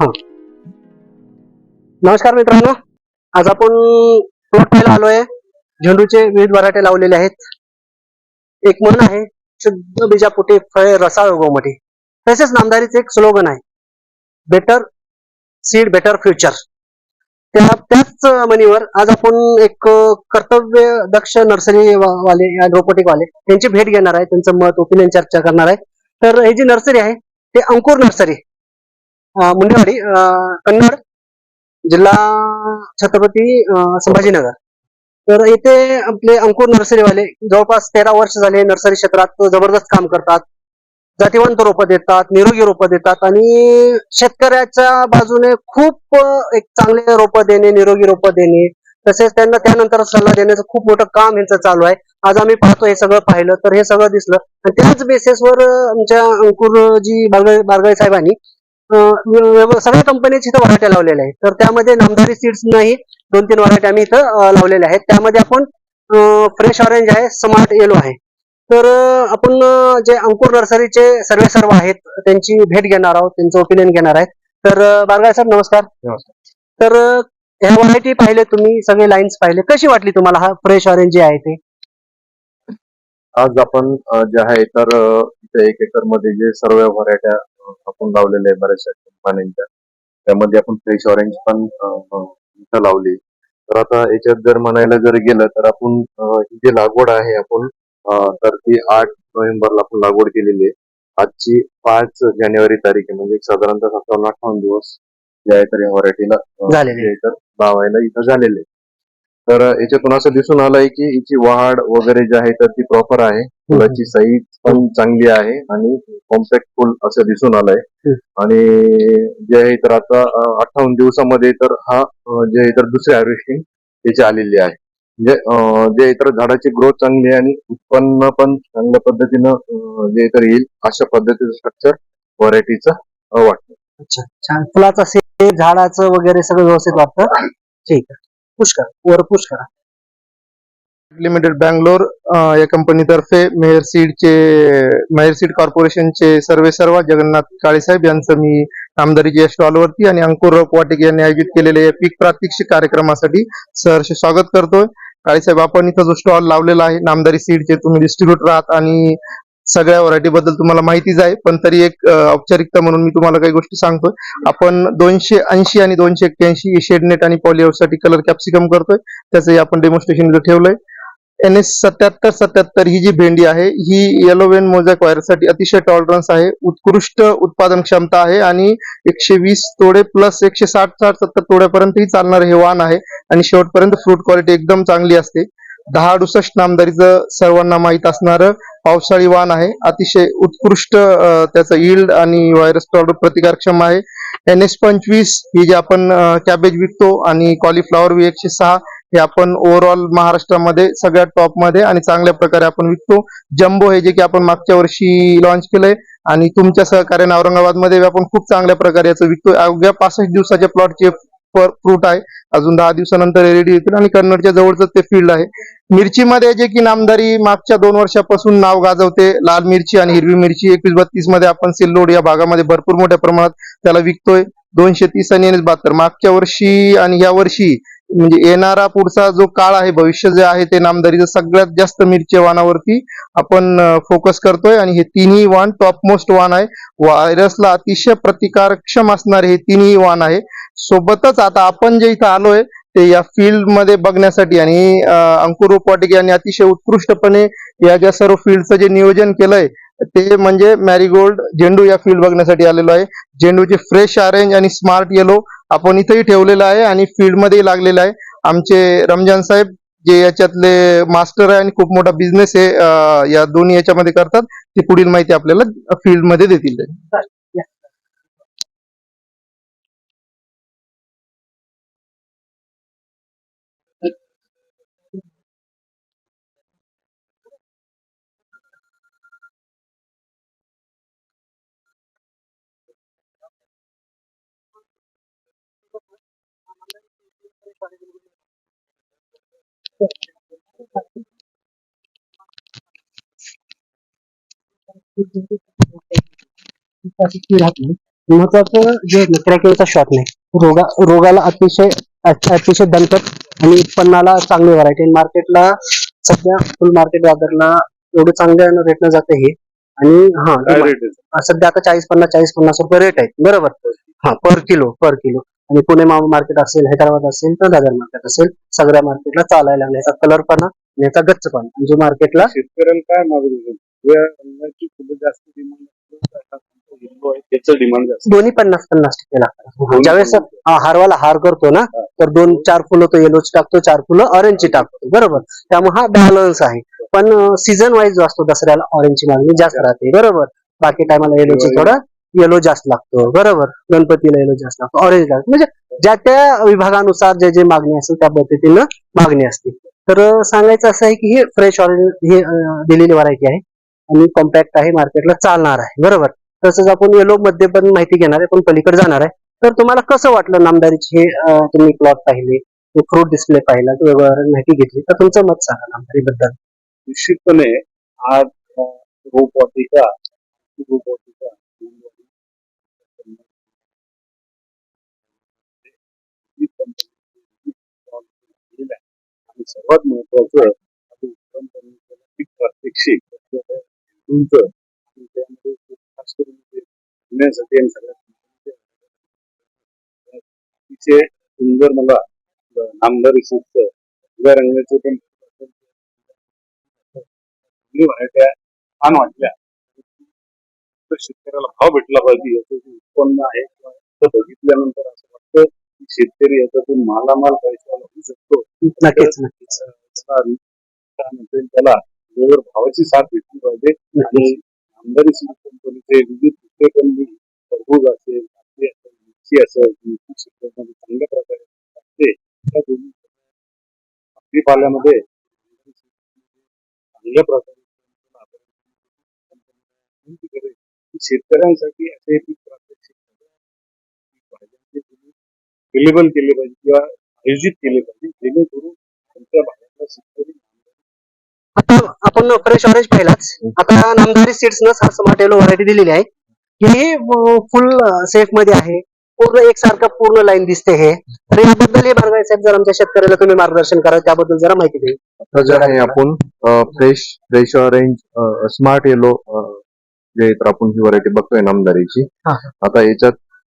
हो. नमस्कार मित्रांनो. आज आपण प्लॉट पाहायला आलोय. झेंडूचे विविध वराटे लावलेले आहेत. एक म्हण आहे शुद्ध बीजापुटे फळे रसाळ उगवमध्ये. तसेच नामदारीचे एक स्लोगन आहे बेटर सीड बेटर फ्युचर. त्या त्याच म्हणीवर आज आपण एक कर्तव्य दक्ष नर्सरी वाले रोबोटिक वाले त्यांची भेट घेणार आहे. त्यांचं मत ओपिनियन चर्चा करणार आहे. तर ही जी नर्सरी आहे ते अंकुर नर्सरी. मुंडेवाडी कन्नड जिल्हा छत्रपती संभाजीनगर. तर येथे आपले अंकुर नर्सरीवाले जवळपास तेरा वर्ष झाले नर्सरी क्षेत्रात जबरदस्त काम करतात. जातीवंत रोपं देतात निरोगी रोपं देतात आणि शेतकऱ्याच्या बाजूने खूप एक चांगले रोपं देणे निरोगी रोपं देणे तसेच त्यांना त्यानंतर सल्ला देण्याचं खूप मोठं काम यांचं चालू आहे. आज आम्ही पाहतो हे सगळं पाहिलं तर हे सगळं दिसलं. आणि त्याच बेसिसवर आमच्या अंकुरजी बारगळे बारगळे साहेबांनी सगळ्या कंपनीची इथं व्हरायट्या लावलेल्या आहेत. तर त्यामध्ये नामदारी सीड्स नाही दोन तीन व्हरायटी आम्ही इथं लावलेल्या आहेत. त्यामध्ये आपण फ्रेश ऑरेंज आहे स्मार्ट येलो आहे. तर आपण जे अंकुर नर्सरीचे सर्वे सर्व आहेत त्यांची भेट घेणार आहोत त्यांचं ओपिनियन घेणार आहेत. तर बारगाय साहेब नमस्कार. तर ह्या व्हरायटी पाहिले तुम्ही सगळे लाईन्स पाहिले. कशी वाटली तुम्हाला हा फ्रेश ऑरेंज जे आहे ते? आज आपण जे आहे तर एक एकरमध्ये जे सर्व व्हरायट्या आपण लावलेल्या आहे बऱ्याचशा कंपन्यांच्या त्यामध्ये आपण फ्रेश ऑरेंज पण इथं लावली. तर आता याच्यात जर म्हणायला जर गेलं तर आपण ही जी लागवड आहे आपण तर ती आठ नोव्हेंबरला आपण लागवड केलेली आहे. आजची पाच जानेवारी तारीख आहे म्हणजे साधारणतः सत्तावन्न अठ्ठावन्न दिवस जे आहे तर या व्हरायटीला लावायला इथं झालेले. तर याच्यातून असं दिसून आलंय की हिची वाढ वगैरे जे आहे तर ती प्रॉपर आहे. फुलाची साईज पण चांगली आहे आणि कॉम्पॅक्ट फुल असं दिसून आलंय. आणि जे आहे तर आता अठ्ठावन्न दिवसामध्ये तर हा जे आहे तर दुसरी हार्वेस्टिंग त्याची आलेली आहे. म्हणजे जे आहे तर झाडाची ग्रोथ चांगली आहे आणि उत्पन्न पण चांगल्या पद्धतीनं जे तर येईल अशा पद्धतीचं स्ट्रक्चर व्हरायटीचं वाटतं. अच्छा छान. फुलाचं झाडाचं वगैरे सगळं व्यवस्थित वाटतं? ठीक आहे. पुश करा वर पुश करा लिमिटेड बँगलोर या कंपनीतर्फे मेहर सीडचे मेहर सीड कॉर्पोरेशनचे सर्वे सर्व जगन्नाथ काळेसाहेब यांचं मी आमदारीच्या स्टॉलवरती आणि अंकुर वाटिक यांनी आयोजित केलेल्या या पीक प्रात्यक्षिक कार्यक्रमासाठी सहर्ष स्वागत करतोय. काळेसाहेब आपण इथं जो स्टॉल लावलेला आहे नामदारी सीडचे तुम्ही डिस्ट्रीब्युटर आहात आणि सगळ्या व्हरायटी बद्दल तुम्हाला माहितीच आहे पण तरी एक औपचारिकता म्हणून मी तुम्हाला काही गोष्टी सांगतोय. आपण दोनशे ऐंशी आणि दोनशे एक्क्याऐंशी शेडनेट आणि पॉलिओसाठी कलर कॅप्सिकम करतोय. त्याचंही आपण डेमॉन्स्ट्रेशन इथं ठेवलंय. एन एस सत्याहत्तर सत्याहत्तर ही जी भेंडी आहे ही येलो वेन मोझॅक व्हायरससाठी अतिशय टॉलरन्स आहे उत्कृष्ट उत्पादन क्षमता आहे आणि एकशे वीस तोडे प्लस एकशे साठ साठ सत्तर तोड्यापर्यंतही चालणारे हे वाण आहे आणि शेवटपर्यंत फ्रूट क्वालिटी एकदम चांगली असते. दहा अडुसष्ट नामदारीचं सर्वांना माहीत असणारं पावसाळी वाण आहे अतिशय उत्कृष्ट त्याचं इल्ड आणि व्हायरस टॉलर प्रतिकारक्षम आहे. एन एस पंचवीस ही जी आपण कॅबेज विकतो आणि कॉलीफ्लॉवर बी एकशे सहा हे आपण ओव्हरऑल महाराष्ट्रामध्ये सगळ्या टॉपमध्ये आणि चांगल्या प्रकारे आपण विकतो. जम्बो हे जे की आपण मागच्या वर्षी लॉन्च केलंय आणि तुमच्या सहकार्याने औरंगाबादमध्ये आपण खूप चांगल्या प्रकारे याचं विकतोय. अवघ्या पासष्ट दिवसाच्या प्लॉटचे फ्रूट आहे. अजून दहा दिवसानंतर रेडी होतील आणि कन्नडच्या जवळच ते फील्ड आहे. मिरचीमध्ये जे की नामदारी मागच्या दोन वर्षापासून नाव गाजवते. लाल मिरची आणि हिरवी मिरची. एकवीस बत्तीसमध्ये आपण सिल्लोड या भागामध्ये भरपूर मोठ्या प्रमाणात त्याला विकतोय. दोनशे तीस आणि बहात्तर मागच्या वर्षी आणि या वर्षी म्हणजे येणारा पुढचा जो काळ आहे भविष्य जे आहे ते नामदारीचं सगळ्यात जास्त मिरच्या वाणावरती आपण फोकस करतोय. आणि हे तिन्ही वाण टॉप मोस्ट वाण आहे. व्हायरसला अतिशय प्रतिकारक्षम असणारे हे तिन्ही वाण आहे. सोबतच आता आपण जे इथं आलोय ते या फील्डमध्ये बघण्यासाठी आणि अंकुर रोपवाटिक यांनी अतिशय उत्कृष्टपणे या ज्या सर्व फील्डचं जे नियोजन केलंय ते म्हणजे मॅरीगोल्ड झेंडू या फील्ड बघण्यासाठी आलेलो आहे. झेंडूचे फ्रेश ऑरेंज आणि स्मार्ट येलो आपण इथेही ठेवलेलं आहे आणि फील्डमध्येही लागलेलं आहे. आमचे रमजान साहेब जे याच्यातले मास्टर आहे आणि खूप मोठा बिझनेस हे या दोन्ही याच्यामध्ये करतात ती पुढील माहिती आपल्याला फील्डमध्ये देतील. महत्वाचं जे ट्रॅकिंगचा शॉट नाही रोगा रोगाला अतिशय अतिशय दणकट आणि उत्पन्नाला चांगली व्हरायटी मार्केटला सध्या फुल मार्केट वादरला एवढं चांगलं रेटनं जाते हे. आणि हा सध्या आता चाळीस पन्नास चाळीस पन्नास रुपये रेट आहे बरोबर? हा पर किलो पर किलो आणि पुणे मार्केट असेल हैदराबाद असेल तर दादर मार्केट असेल. सगळ्या मार्केटला चालायला लागले. कलर पण याचा गच्च पण जो मार्केटला. शेतकऱ्याला काय मागणी आहे? या रंगाची खूप जास्त डिमांड त्याचं डिमांड जास्त. दोन्ही पन्नास पन्नास टक्के लागतात ज्यावेळेस हा, हारवाला हार करतो ना तर दोन चार फुलं तो येलोची टाकतो चार फुलं ऑरेंजची टाकतो बरोबर? त्यामुळे हा बॅलन्स आहे. पण सीझन वाईज जो असतो दसऱ्याला ऑरेंजची मागणी जास्त राहते बरोबर? बाकी टायमाला येलोची थोडं येलो जास्त लागतो बरोबर? गणपतीला येलो जास्त लागतो ऑरेंज लागतो म्हणजे ज्या त्या विभागानुसार जे जे मागणी असेल त्या पद्धतीनं मागणी असते. तर सांगायचं असं आहे की हे फ्रेश ऑरेंज हे दिलेली व्हरायटी आहे. आणि कॉम्पॅक्ट आहे मार्केटला चालणार आहे. बरोबर? तसंच आपण येलो मध्ये पण माहिती घेणार आहे पण पलीकडे जाणार आहे. तर तुम्हाला कसं वाटलं नामदारीची हे तुम्ही प्लॉट पाहिले? फ्रूट डिस्प्ले पाहिला व्यवहार माहिती घेतली. तर तुमचं मत सांगा नामदारी बद्दल निश्चितपणे आज अं, रोपवाटिका रोपवाटिका ही company केलेलं आहे. आणि सर्वात महत्वाचं पीक प्रात्यक्षिक त्यामध्ये खास करून आणि सगळ्या सुंदर मला नामदार रिसिप्टचं हिरव्या रंगाचे पण व्हरायट्या छान वाटल्या. शेतकऱ्याला भाव भेटला पाहिजे याचं जे उत्पन्न आहे किंवा ते बघितल्यानंतर असं वाटतं शेतकरी याच्यातून मालामाल पैशाला होऊ शकतो. नक्कीच नक्कीच. त्याला काय म्हणता येईल, त्याला वेळेवर भावाची साथ भेटली पाहिजे आणि आमदारी सिमेंट कंपनीचे विविध दुसरे पण जी टरबूज असेल काकडी असेल मिरची असेल मिरची चांगल्या प्रकारे असते त्या दोन्ही भाजीपाल्यामध्ये चांगल्या प्रकारे शेतकऱ्यांसाठी असे पीक प्रात्यक्षिक अवेलेबल केले पाहिजे किंवा आयोजित केले पाहिजे जेणेकरून त्यांच्या भागातला शेतकरी आता आपण फ्रेश ऑरेंज पाहिलाच. आता नामदारी सीड्स न स्मार्ट येलो व्हरायटी दिलेली आहे. ही फुल सेफमध्ये आहे. पूर्ण एकसारखं पूर्ण लाईन दिसते हे. तर याबद्दल हे बघायचं साहेब जर आमच्या शेतकऱ्याला तुम्ही मार्गदर्शन करा त्याबद्दल जरा माहिती देईल. आता जे आहे आपण fresh fresh orange smart yellow जे तर आपण ही व्हरायटी बघतोय नामदारीची. हा. आता याच्यात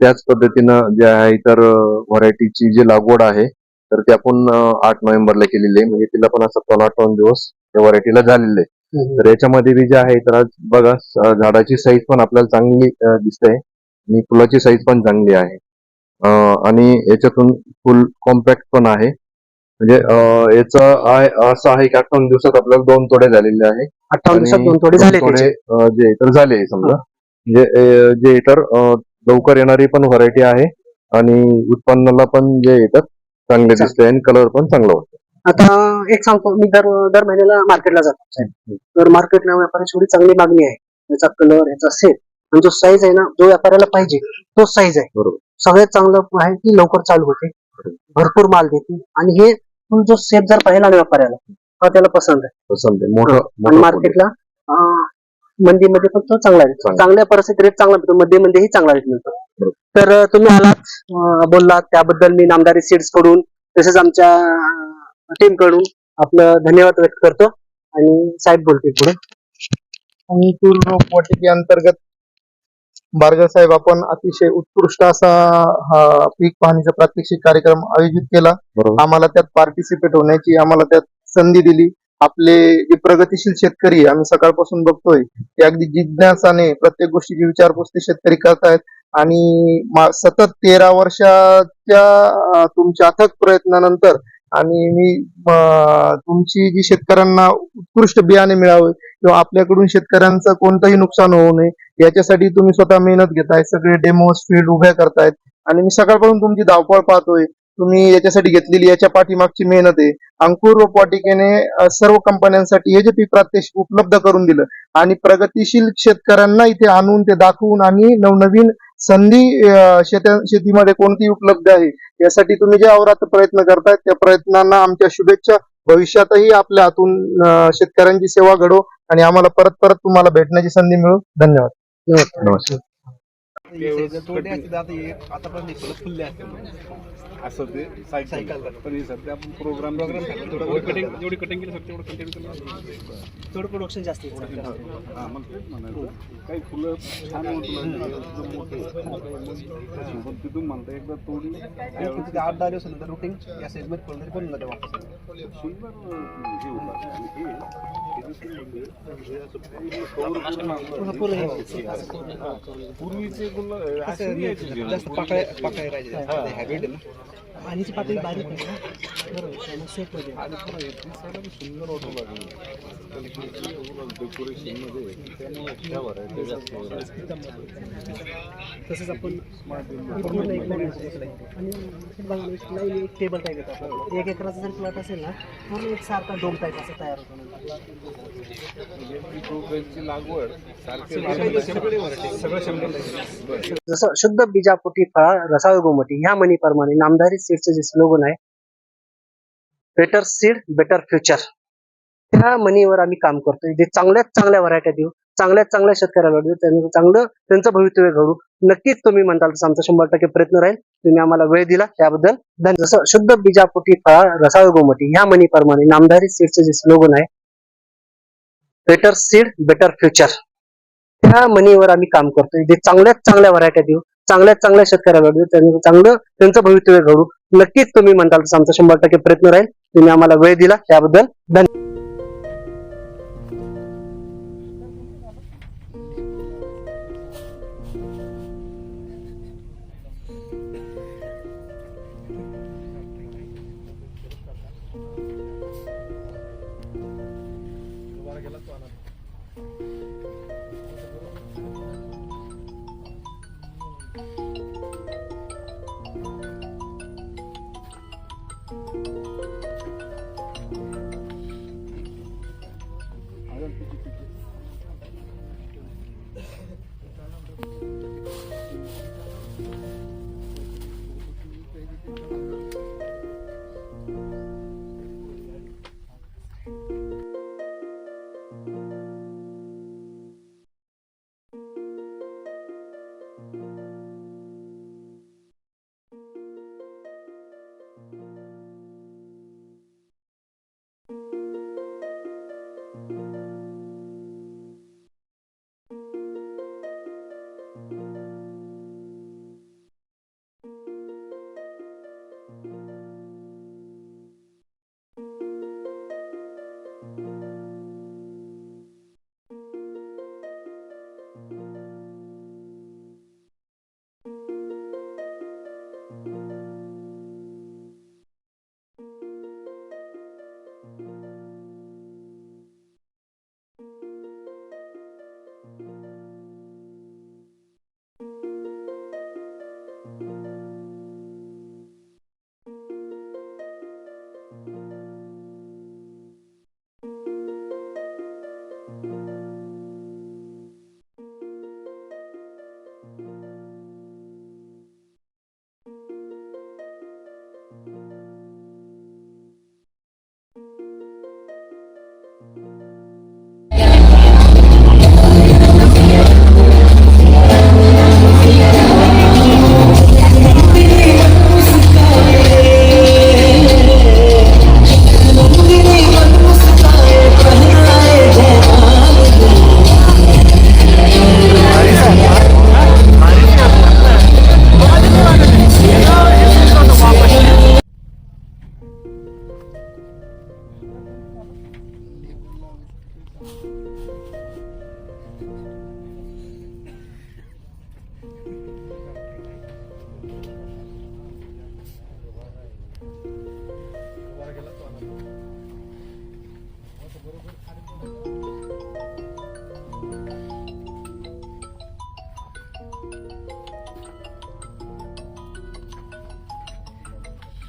त्याच पद्धतीनं जे आहे इतर व्हरायटीची जी लागवड आहे तर ती आपण आठ नोव्हेंबरला केलेली आहे. म्हणजे तिला पण असं पंचावन्न दिवस त्या व्हरायटीला झालेले आहे. तर याच्यामध्ये बी जे आहे तर आज बघा झाडाची साईज पण आपल्याला चांगली दिसते आणि फुलाची साईज पण चांगली आहे. आणि याच्यातून फुल कॉम्पॅक्ट पण आहे. म्हणजे याचं असं आहे की अठ्ठावन्न दिवसात आपल्याला दोन तोडे झालेले आहे. अठ्ठावन्न दिवसात दोन थोडे झाले जे इतर झाले समजा. म्हणजे जे इतर लवकर येणारी पण व्हरायटी आहे आणि उत्पन्नाला पण जे येतात चांगले. दिसते आणि कलर पण चांगला वाटतो आता एक सांगतो मी दर दर महिन्याला मार्केटला जातो. तर मार्केटला व्यापाऱ्याची एवढी चांगली मागणी आहे. याचा कलर याचा सेट आणि जो साईज आहे ना जो व्यापाऱ्याला पाहिजे तोच साईज आहे. बरोबर. सगळ्यात चांगलं आहे की लवकर चालू होते. भरपूर माल देते. आणि हे जो सेप जर पाहिला ना व्यापाऱ्याला हा त्याला पसंत आहे. पसंत आहे. मोठं मार्केटला मंदीमध्ये पण तो चांगला चांगला. चांगल्या परिस्थितीत रेट चांगला मिळतो मध्ये मध्येही चांगला रेट मिळतो. तर तुम्ही आलात बोललात त्याबद्दल मी नामदारी सीड्सकडून तसेच आमच्या टीमकडून आपलं धन्यवाद व्यक्त करतो आणि साहेब बोलतील पुढे. अंकुर रोपवाटिके अंतर्गत बारगा साहेब आपण अतिशय उत्कृष्ट असा हा पीक पाहणीचा प्रात्यक्षिक कार्यक्रम आयोजित केला. आम्हाला त्यात पार्टिसिपेट होण्याची आम्हाला त्यात संधी दिली. आपले जे प्रगतीशील शेतकरी आहे, आम्ही सकाळपासून बघतोय ते अगदी जिज्ञासाने प्रत्येक गोष्टीची विचारपूस ते शेतकरी करतायत. आणि मा- सतत तेरा वर्षाच्या तुमच्या अथक प्रयत्नानंतर आणि मी तुमची जी शेतकऱ्यांना उत्कृष्ट बियाणे मिळावे किंवा आपल्याकडून शेतकऱ्यांचं कोणतंही नुकसान होऊ नये याच्यासाठी तुम्ही स्वतः मेहनत घेताय सगळे डेमोज फील्ड उभ्या करतायत. आणि मी सकाळपासून तुमची धावपळ पाहतोय तुम्ही याच्यासाठी घेतलेली याच्या पाठीमागची मेहनत आहे. अंकुर रोपवाटिकेने सर्व कंपन्यांसाठी हे जे पीक प्रात्यक्षिक उपलब्ध करून दिलं. आणि प्रगतीशील शेतकऱ्यांना इथे आणून ते दाखवून आणि नवनवीन संधी शेतीमध्ये कोणती उपलब्ध आहे यासाठी तुम्ही जे अवरात्र प्रयत्न करतायत त्या प्रयत्नांना आमच्या शुभेच्छा. भविष्यातही आपल्या हातून शेतकऱ्यांची सेवा घडो आणि आम्हाला परत परत तुम्हाला भेटण्याची संधी मिळो. धन्यवाद. नमस्कार. असं ते सायकल. पण हे सध्या आपण प्रोग्राम प्रोग्राम थोडं कटिंग जेवढी कटिंग केली सर तेवढं कंटिन्यू थोडं प्रोडक्शन जास्त आहे. हा मग तेच म्हणायचं. काही फुलं छान सोबत तिथून म्हणता एकदा तोडली. आठ दहा दिवसानंतर रुटीन या साईजमध्ये फुलं तरी जाते वापस. सुंदर हे होतं. आणि हे हे दुसरं म्हणजे पूर्वीचे गुलाब जास्त पाकळ्या पाकळ्या राहायचे हॅबिट आहे ना. पाण्याची पातळी बारीक आहे ना बरोबर त्यामुळे safe मध्ये. आणि पुन्हा हे सुंदर वाटू लागलं डेकोरेशनमध्ये त्यामुळे त्या व्हरायटी जास्त तसंच आपण पूर्ण एक लाईन. आणि बघा एक लाईन एक टेबल टाईप येतो आपल्याला. एक एकराचा जर प्लॉट असेल ना पूर्ण एक सारखा डोम टाईप असं तयार होतो लागवड सारखे जसं शुद्ध बीजापोटी फळा रसाळ गोमटी ह्या म्हणीप्रमाणे नामधारी सीडचं जे स्लोगन आहे बेटर सीड बेटर फ्युचर त्या मनीवर आम्ही काम करतोय. जे चांगल्यात चांगल्या व्हरायट्या देऊ चांगल्यात चांगल्या शेतकऱ्याला देऊ त्यांचं चांगलं त्यांचं भवितव्य घडू. नक्कीच तुम्ही म्हणताल तसं आमचा शंभर टक्के प्रयत्न राहील. तुम्ही आम्हाला वेळ दिला त्याबद्दल जसं शुद्ध बीजापोटी फळा रसाळ गोमटी ह्या मनीप्रमाणे नामधारी सीडचं जे स्लोगन आहे बेटर सीड बेटर फ्युचर त्या मनीवर आम्ही काम करतोय. जे चांगल्यात चांगल्या व्हरायट्या देऊ चांगल्यात चांगल्या शेतकऱ्याला देऊ त्यांचं चांगलं त्यांचं भवितव्य घडू. नक्कीच तुम्ही म्हणताल तसं आमचा शंभर टक्के प्रयत्न राहील. तुम्ही आम्हाला वेळ दिला त्याबद्दल धन्यवाद.